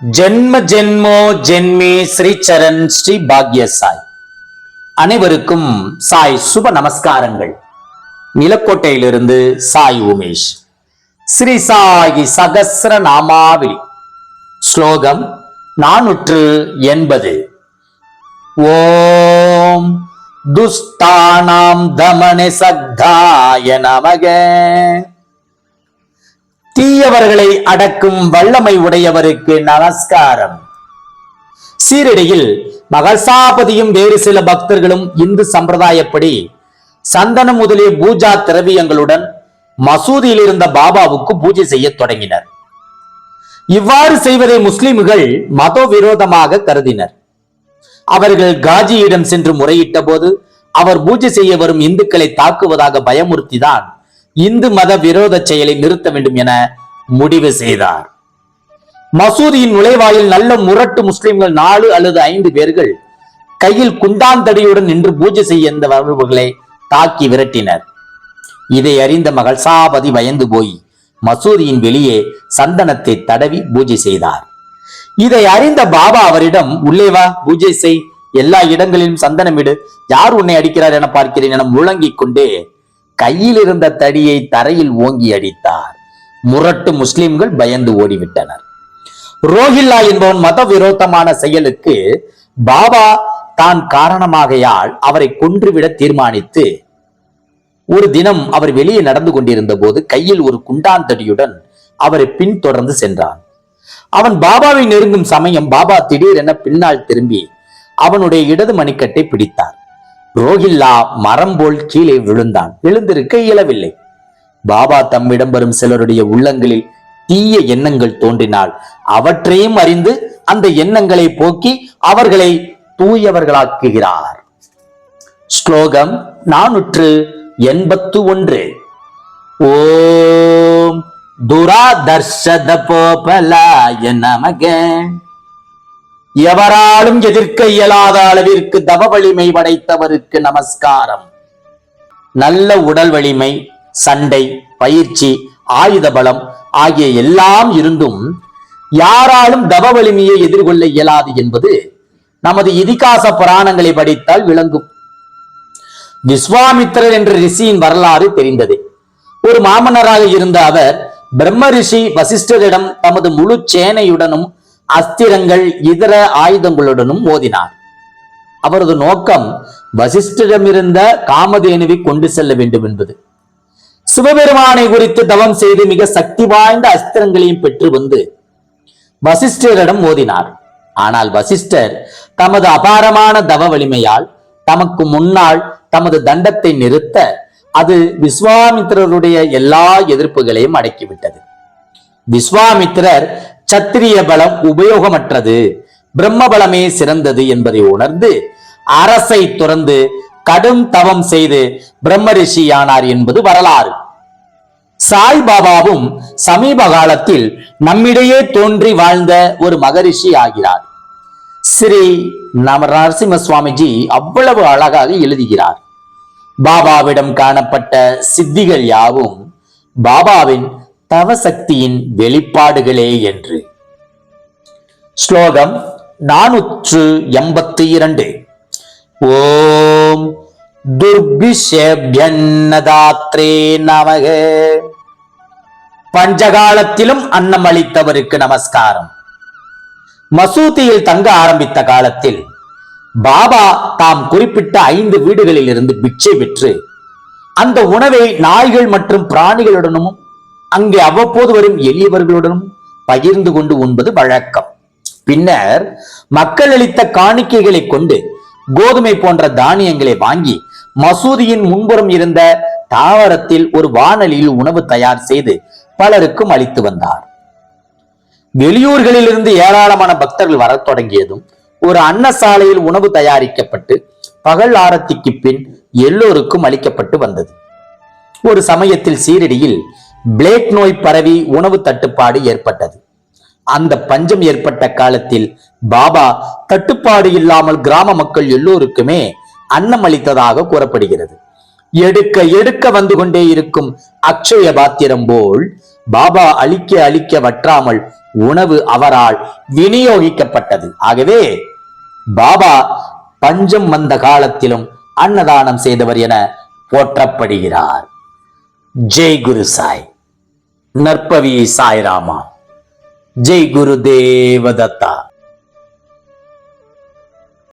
ஜென்ம ஜென்மோ ஜென்மே ஸ்ரீ சரண் ஸ்ரீ பாக்ய சாய் அனைவருக்கும் சாய் சுப நமஸ்காரங்கள். நிலக்கோட்டையிலிருந்து சாய் உமேஷ். ஸ்ரீ சாயி சகஸ்ர நாமாவளி. ஸ்லோகம் நானூற்று எண்பது. ஓம் துஸ்தானாம் தமனி சக்தாய நமக. தீயவர்களை அடக்கும் வல்லமை உடையவருக்கு நமஸ்காரம். சீரடியில் மகசாபதியும் வேறு சில பக்தர்களும் இந்து சம்பிரதாயப்படி சந்தனம் முதலிய பூஜா திரவியங்களுடன் மசூதியில் இருந்த பாபாவுக்கு பூஜை செய்யத் தொடங்கினர். இவ்வாறு செய்வதை முஸ்லிம்கள் மத விரோதமாக கருதினர். அவர்கள் காஜியிடம் சென்று முறையிட்ட போது அவர் பூஜை செய்ய வரும் இந்துக்களை தாக்குவதாக பயமுறுத்திதான் இந்து மத விரோத செயலை நிறுத்த வேண்டும் என முடிவு செய்தார். மசூதியின் நுழைவாயில் நல்ல முரட்டு முஸ்லிம்கள் நாலு அல்லது ஐந்து பேர்கள் கையில் குண்டாந்தடியுடன் நின்று பூஜை செய்ய இந்த வந்தவர்களை தாக்கி விரட்டினர். இதை அறிந்த மகள் சாபதி பயந்து போய் மசூதியின் வெளியே சந்தனத்தை தடவி பூஜை செய்தார். இதை அறிந்த பாபா அவரிடம் உள்ளே வா பூஜை செய். எல்லா இடங்களிலும் சந்தனமிடு. யார் உன்னை அடிக்கிறார் என பார்க்கிறேன் என முழங்கிக் கொண்டே கையில் இருந்த தடியை தரையில் ஓங்கி அடித்தார். முரட்டு முஸ்லிம்கள் பயந்து ஓடிவிட்டனர். ரோஹில்லா என்பவன் மத விரோதமான செயலுக்கு பாபா தான் காரணமாகையால் அவரை கொன்றுவிட தீர்மானித்து ஒரு தினம் அவர் வெளியே நடந்து கொண்டிருந்த போது கையில் ஒரு குண்டான் தடியுடன் அவரை பின்தொடர்ந்து சென்றான். அவன் பாபாவை நெருங்கும் சமயம் பாபா திடீரென பின்னால் திரும்பி அவனுடைய இடது மணிக்கட்டை பிடித்தார் ரோஹில்லா மரம் போல் கீழே விழுந்தான். எழுந்திருக்க இயலவில்லை. பாபா தம்மிடம் வரும் சிலருடைய உள்ளங்களில் தீய எண்ணங்கள் தோன்றினால் அவற்றையும் அறிந்து அந்த எண்ணங்களை போக்கி அவர்களை தூயவர்களாக்குகிறார். ஸ்லோகம் நானூற்று எண்பத்து ஒன்று ஓம் துராதர்ஷத போபலாய நமக. எவராலும் எதிர்க்க இயலாத அளவிற்கு தவ வலிமை படைத்தவருக்கு நமஸ்காரம். நல்ல உடல் வலிமை சண்டை பயிற்சி ஆயுத பலம் ஆகிய எல்லாம் இருந்தும் யாராலும் தவ வலிமையை எதிர்கொள்ள இயலாது என்பது நமது இதிகாச புராணங்களை படித்தால் விளங்கும். விஸ்வாமித்திரர் என்ற ரிஷியின் வரலாறு தெரிந்தது. ஒரு மாமன்னராக இருந்த அவர் பிரம்ம ரிஷி வசிஷ்டரிடம் தமது முழு சேனையுடனும் அஸ்திரங்கள் இதர ஆயுதங்களுடனும் மோதினார். அவரது நோக்கம் வசிஷ்டரிடமிருந்த காமதேனுவை கொண்டு செல்ல வேண்டும் என்பது. சிவபெருமானை குறித்து தவம் செய்து மிக சக்தி வாய்ந்த அஸ்திரங்களையும் பெற்று வந்து வசிஷ்டரிடம் மோதினார். ஆனால் வசிஷ்டர் தமது அபாரமான தவ வலிமையால் தமக்கு முன்னால் தமது தண்டத்தை நிறுத்த அது விஸ்வாமித்திரருடைய எல்லா எதிர்ப்புகளையும் அடக்கிவிட்டது. விஸ்வாமித்திரர் சத்திரிய பலம் உபயோகமற்றது. பிரம்ம பலமே சிறந்தது என்பதை உணர்ந்து அரசை துறந்து கடும் தவம் செய்து பிரம்ம ரிஷியானார் என்பது வரலாறு. சாய்பாபாவும் சமீப காலத்தில் நம்மிடையே தோன்றி வாழ்ந்த ஒரு மகரிஷி ஆகிறார். ஸ்ரீ நம நரசிம்ம சுவாமிஜி அவ்வளவு அழகாக எழுதுகிறார். பாபாவிடம் காணப்பட்ட சித்திகள் யாவும் பாபாவின் தவசக்தியின் வெளிப்பாடுகளே என்று. ஸ்லோகம் நானூற்று எண்பத்தி இரண்டு. ஓம் துர்பிஷேபியன்னதாத்ரே நமக. பஞ்சகாலத்திலும் அன்னம் அளித்தவருக்கு நமஸ்காரம். மசூதியில் தங்க ஆரம்பித்த காலத்தில் பாபா தாம் குறிப்பிட்ட ஐந்து வீடுகளில் இருந்து பிச்சை பெற்று அந்த உணவை நாய்கள் மற்றும் பிராணிகளுடனும் அங்கே அவ்வப்போது வரும் எளியவர்களுடனும் பகிர்ந்து கொண்டு உண்பது வழக்கம். பின்னர் மக்கள் அளித்த காணிக்கைகளை கொண்டு கோதுமை போன்ற தானியங்களை வாங்கி மசூதியின் முன்புறம் இருந்த தாவரத்தில் ஒரு வானலியில் உணவு தயார் செய்து பலருக்கும் அளித்து வந்தார். வெளியூர்களிலிருந்து ஏராளமான பக்தர்கள் வரத் தொடங்கியதும் ஒரு அன்னசாலையில் உணவு தயாரிக்கப்பட்டு பகல் ஆரத்திக்கு பின் எல்லோருக்கும் அளிக்கப்பட்டு வந்தது. ஒரு சமயத்தில் சீரடியில் பிளேக் நோய் பரவி உணவு தட்டுப்பாடு ஏற்பட்டது. அந்த பஞ்சம் ஏற்பட்ட காலத்தில் பாபா தட்டுப்பாடு இல்லாமல் கிராம மக்கள் எல்லோருக்குமே அன்னம் அளித்ததாக கூறப்படுகிறது. எடுக்க எடுக்க வந்து கொண்டே இருக்கும் அக்ஷய பாத்திரம் போல் பாபா அழிக்க அழிக்க வற்றாமல் உணவு அவரால் விநியோகிக்கப்பட்டது. ஆகவே பாபா பஞ்சம் வந்த காலத்திலும் அன்னதானம் செய்தவர் என போற்றப்படுகிறார். ஜெய் குரு சாய். நற்பவி சாய்ராமா. ஜெய் குரு தேவதத்தா